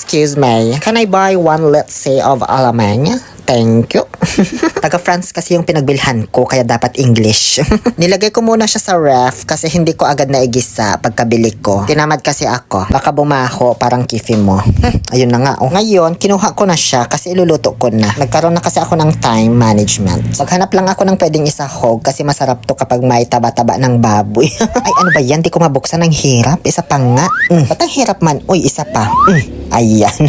Excuse me, can I buy one let's say of alamang? Thank you. Taga France kasi yung pinagbilhan ko kaya dapat English. Nilagay ko muna siya sa ref kasi hindi ko agad naigisa pagkabili ko. Tinamad kasi ako. Baka bumaho parang kifi mo. Ayun na nga. O ngayon, kinuha ko na siya kasi iluluto ko na. Nagkaroon na kasi ako ng time management. Maghanap lang ako ng pwedeng isahog kasi masarap to kapag may taba-taba ng baboy. Ay ano ba yan? Di ko mabuksan ng hirap. Isa pa nga. Mm, ba't ang hirap man? Uy, isa pa. Mm, ayan.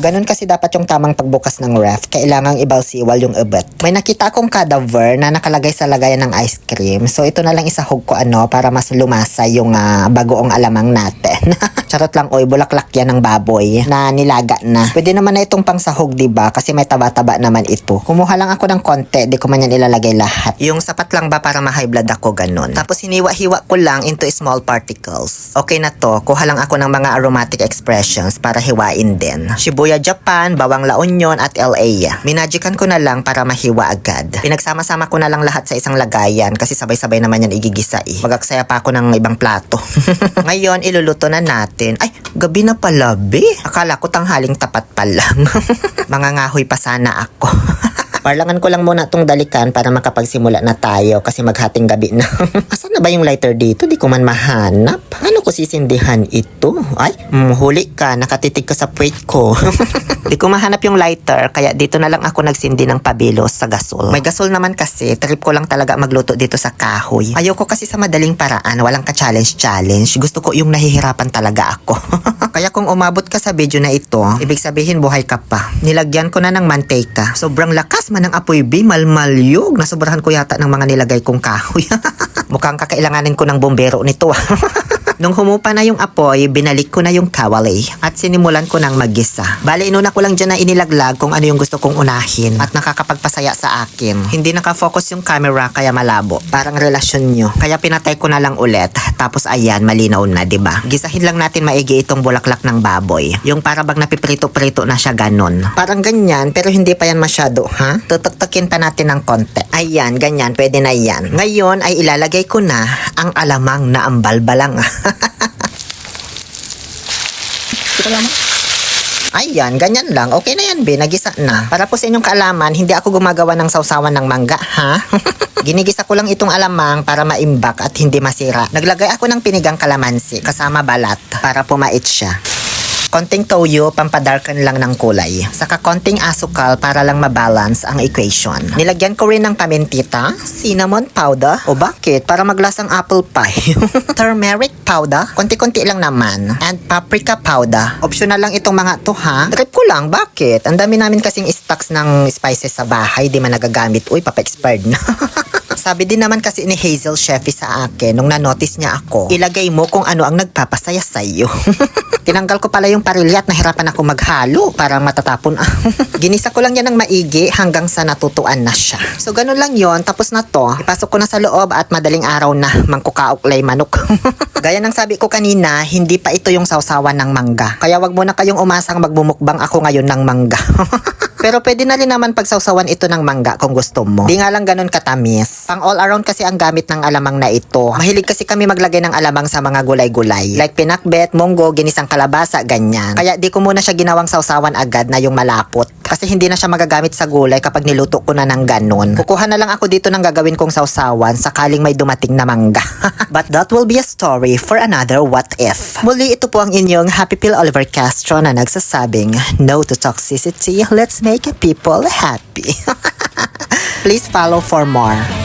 Ganun kasi dapat yung tamang pagbukas ng ref. Kailangang ibalsiwal yung ubet. May nakita akong cadaver na nakalagay sa lagayan ng ice cream. So ito na lang isahog ko ano para mas lumasa yung ah, bagoong alamang natin. Charot lang oy, bulaklak yan ng baboy na nilaga na. Pwede naman na itong pangsahog, 'di ba? Kasi may taba-taba naman ito. Kumuha lang ako ng konti, di ko man yan ilalagay lahat. Yung sapat lang ba para ma-high blood ako ganun. Tapos hiniwa-hiwa ko lang into small particles. Okay na to, kuha lang ako ng mga aromatic expressions para hiwain din. Shibuya, Japan, bawang la onion at LA. Minagikan ko na lang para mahiwa agad. Pinagsama-sama ko na lang lahat sa isang lagayan kasi sabay-sabay naman yan igigisa eh. Magaksaya pa ako ng ibang plato. Ngayon, iluluto na natin. Ay, gabi na pala, be. Akala ko tanghaling tapat pa lang. Mga ngahoy pa sana ako. Parlangan ko lang muna tong dalikan para makapagsimula na tayo kasi maghating gabi na. Asan na ba yung lighter dito? Di ko man mahanap. Paano ko sisindihan ito? Ay, mm, huli ka. Nakatitig ka sa puwet ko. Di ko mahanap yung lighter kaya dito na lang ako nagsindi ng pabilos sa gasol. May gasol naman kasi. Trip ko lang talaga magluto dito sa kahoy. Ayoko kasi sa madaling paraan. Walang ka-challenge-challenge. Gusto ko yung nahihirapan talaga ako. kaya kung umabot ka sa video na ito, ibig sabihin buhay ka pa. Nilagyan ko na ng manteca. Sobrang lakas man ng apoy B, malmalyog. Nasobrahan ko yata ng mga nilagay kong kahoy. Mukhang kakailanganin ko ng bombero nito. Nung humupa na yung apoy, binalik ko na yung kawali at sinimulan ko ng magisa. Bale, inuna ko lang dyan na inilaglag kung ano yung gusto kong unahin at nakakapagpasaya sa akin. Hindi nakafocus yung camera kaya malabo. Parang relasyon nyo. Kaya pinatay ko na lang ulit. Tapos ayan, malinaw na, ba? Gisahin lang natin maigi itong bulaklak ng baboy. Yung para bang napiprito-prito na siya ganon. Parang ganyan, pero hindi pa yan masyado, ha? Tutuktukin pa natin ng konti. Ayan, ganyan, pwede na yan. Ngayon ay ilalagay ko na ang alamang na ambalbalang. Kita lang. Ayan, ganyan lang. Okay na yan, be. Nagisa na. Para po sa inyong kaalaman, hindi ako gumagawa ng sausawan ng mangga, ha? Ginigisa ko lang itong alamang para maimbak at hindi masira. Naglagay ako ng pinigang kalamansi kasama balat para pumait siya. Konting toyo, pampadarkan lang ng kulay. Saka konting asukal para lang mabalance ang equation. Nilagyan ko rin ng pamintita, cinnamon powder, o bakit? Para maglasang apple pie. Turmeric powder, konti-konti lang naman. And paprika powder. Optional lang itong mga to ha. Trip ko lang, bakit? Ang dami namin kasing stocks ng spices sa bahay, di man nagagamit. Uy, papa-expired na. Sabi din naman kasi ni Hazel Sheffy sa akin nung na-notice niya ako, ilagay mo kung ano ang nagpapasaya sa'yo. Tinanggal ko pala yung parilya at nahirapan ako maghalo para matatapon. Ginisa ko lang yan ng maigi hanggang sa natutuan na siya. So ganun lang yon tapos na to. Ipasok ko na sa loob at madaling araw na mangkukauklay manok. Gaya ng sabi ko kanina, hindi pa ito yung sausawan ng mangga. Kaya wag mo na kayong umasang magbumukbang ako ngayon ng mangga. Pero pwede na rin naman pagsawsawan ito ng mangga kung gusto mo. Di nga lang ganun katamis. Pang all around kasi ang gamit ng alamang na ito. Mahilig kasi kami maglagay ng alamang sa mga gulay-gulay. Like pinakbet, munggo, ginisang kalabasa, ganyan. Kaya di ko muna siya ginawang sausawan agad na yung malapot. Kasi hindi na siya magagamit sa gulay kapag niluto ko na ng ganun. Kukuha na lang ako dito ng gagawin kong sausawan sakaling may dumating na mangga. But that will be a story for another what if. Muli ito po ang inyong Happy Pill Oliver Castro na nagsasabing no to toxicity. Let's make people happy. Please follow for more.